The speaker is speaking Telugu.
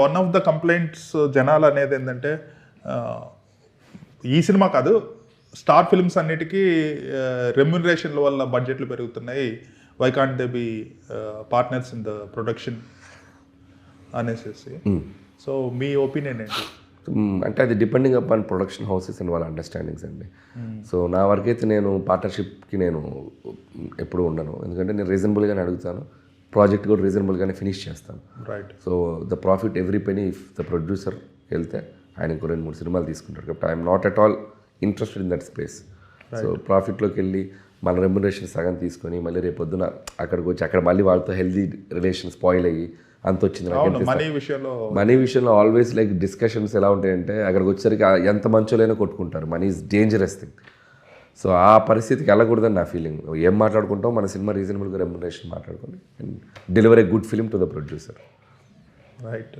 వన్ ఆఫ్ ద కంప్లైంట్స్ జనాలు అనేది ఏంటంటే ఈ సినిమా కాదు స్టార్ ఫిల్మ్స్ అన్నిటికీ రెమ్యునరేషన్ల వల్ల బడ్జెట్లు పెరుగుతున్నాయి. Why can't they be partners in the production అనేసి సో మీ ఒపీనియన్ ఏంటి? మ్మ్. అంటే అది depending upon production houses and వాళ్ళ అండర్స్టాండింగ్స్ అండి. సో నా వరకైతే నేను పార్ట్నర్షిప్కి నేను ఎప్పుడు ఉండను. ఎందుకంటే నేను రీజనబుల్గానే అడుగుతాను. ప్రాజెక్ట్ కూడా రీజనబుల్గానే ఫినిష్ చేస్తాను right so the profit every penny if the producer వెళ్తే ఆయన ఇంకో రెండు మూడు సినిమాలు తీసుకుంటాడు. కాబట్టి I'm not at all interested in that space. So ప్రాఫిట్లోకి వెళ్ళి మన రెమ్యునరేషన్ సగం తీసుకొని మళ్ళీ రేపు పొద్దున అక్కడికి వచ్చి అక్కడ మళ్ళీ వాళ్ళతో హెల్దీ రిలేషన్ స్పాయిల్ అయ్యి అంత వచ్చింది మనీ విషయంలో మనీ విషయంలో ఆల్వేస్ లైక్ డిస్కషన్స్ ఎలా ఉంటాయంటే అక్కడికి వచ్చేసరికి ఎంత మంచోలైనా కొట్టుకుంటారు. Money is dangerous thing so ఆ పరిస్థితికి వెళ్ళకూడదని నా ఫీలింగ్ ఏం మాట్లాడుకుంటాం? మన సినిమా రీజనబుల్గా రెమ్యునరేషన్ మాట్లాడుకొని and deliver a good film to the producer right